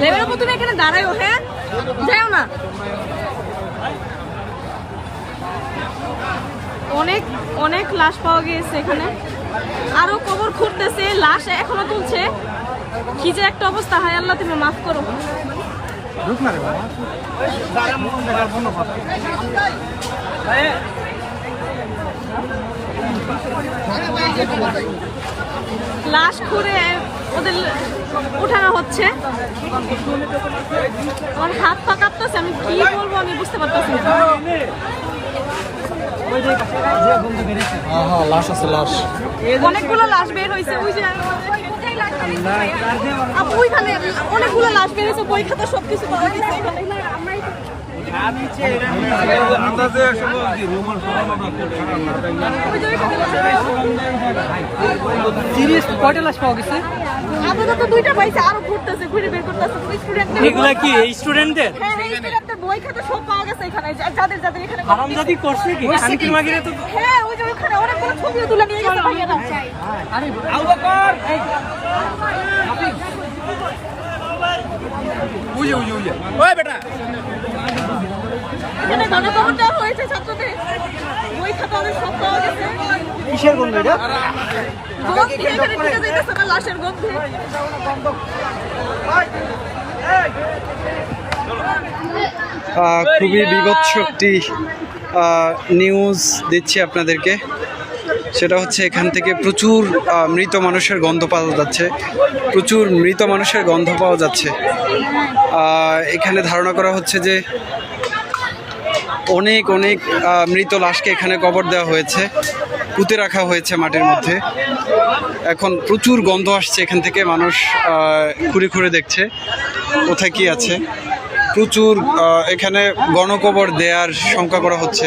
Level উপর তুমি এখানে দাঁড়াও হ্যাঁ? যাও না। অনেক অনেক লাশ পাওয়া গিয়েছে এখানে। আরও কবর খুঁড়তেছে লাশ এখনও তুলছে। কি যে একটা অবস্থা হয় আল্লাহ তুমি মাফ করো। লাশ খুঁড়ে ওদের উঠানো হচ্ছে। আমার হাত পা কাঁপতেছে আমি কি বলব আমি বুঝতে পারতেছি না। হ্যাঁ লাশ অনেকগুলো লাশ বের হয়েছে ওই যে ওইখানে অনেকগুলো লাশ বের হয়েছে বই খাতা সবকিছু পাওয়া গেছে। ওই যে কয়টা লাশ পাওয়া গেছে? আপাতত দুইটা পাইছে আরও ঘুরতেছে ঘুরে বের করতেছে। স্টুডেন্টদের এগুলা কি স্টুডেন্টদের হ্যাঁ স্টুডেন্টের বই খাতা সব পাওয়া গেছে এখানে। যাদের যাদের এখানে হারামজাদি করছে কি? শান্তির মাগিরে তো হ্যাঁ ওই যে ওইখানে অনেকগুলো ছবিও তুলে নিয়ে গেছে ভাইয়ারা এখানে গণকবর হয়েছে ছাত্রদের। বই খাতা ওদের সব পাওয়া গেছে। কিসের গন্ধ এটা? গন্ধ এখানে ঢুকে যাইতেছে না লাশের গন্ধে? খুবই বিভৎস একটি নিউজ দিচ্ছি আপনাদেরকে। সেটা হচ্ছে এখান থেকে প্রচুর মৃত মানুষের গন্ধ পাওয়া যাচ্ছে। প্রচুর মৃত মানুষের গন্ধ পাওয়া যাচ্ছে। এখানে ধারণা করা হচ্ছে যে অনেক অনেক মৃত লাশকে এখানে কবর দেওয়া হয়েছে, পুঁতে রাখা হয়েছে মাটির মধ্যে। এখন প্রচুর গন্ধ আসছে এখান থেকে, মানুষ খুঁড়ে ঘুরে দেখছে কোথায় কি আছে। প্রচুর এখানে গণকবর দেয়ার শঙ্কা করা হচ্ছে।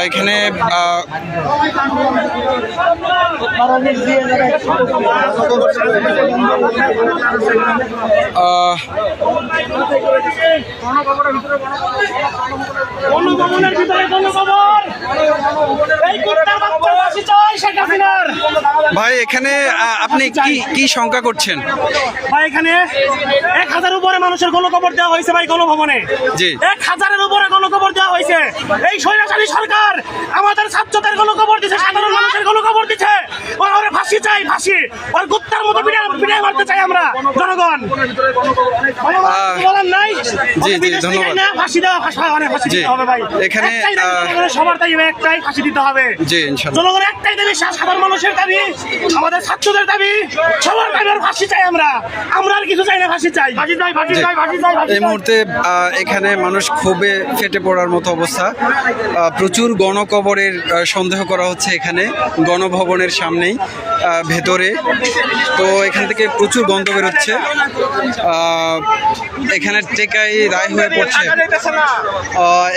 এখানে আহ, আহ, গণভবনের ভিতরে গণভবন এই কুত্তার বাচ্চা ফাঁসি চাই শেখ হাসিনার ভাই এখানে আপনি কি কি শঙ্কা করছেন? ভাই এখানে এক হাজার উপরে মানুষের গণকবর দেওয়া হয়েছে ভাই গণভবনে। জি। এক হাজারের গণকবর দেওয়া হয়েছে। এই স্বৈরাচারী সরকার আমাদের ছাত্রদের গণকবর দিচ্ছে সাধারণ মানুষের গণকবর দিচ্ছে ওর ফাঁসি চাই ফাঁসি। ওর কুত্তার মতো বিড়াল মারতে চাই আমরা জনগণ। আহ, নাই। জি, জি, ধন্যবাদ। ফাঁসি দেওয়া ফাঁসি মানে ফাঁসি জি, দিতে হবে ভাই। এখানে, সবার দাবি একটাই ফাঁসি দিতে হবে। জি একটাই দাবি সাধারণ মানুষের দাবি আমাদের ছাত্রদের দাবি সবার দাবি আর ফাঁসি চাই আমরা। আমরা আর কিছু চাই না ফাঁসি চাই। ফাঁসি চাই ফাঁসি চাই ফাঁসি চাই। এই মুহূর্তে এখানে মানুষ খুবই ফেটে পড়ার মতো অবস্থা। প্রচুর গণকবরের সন্দেহ করা হচ্ছে এখানে, গণভবনের সামনেই ভেতরে। তো এখান থেকে প্রচুর গন্ধ বেরোচ্ছে। এখানে টেকাই রায় হয়ে পড়ছে।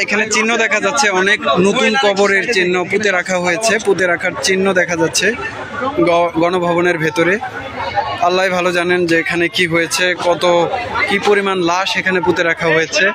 এখানে চিহ্ন দেখা যাচ্ছে, অনেক নতুন কবরের চিহ্ন পুঁতে রাখা হয়েছে, পুঁতে রাখার চিহ্ন দেখা যাচ্ছে গণভবনের ভেতরে। আল্লাহ ভালো জানেন যে এখানে কি হয়েছে, কত, কি পরিমাণ লাশ এখানে পুঁতে রাখা হয়েছে।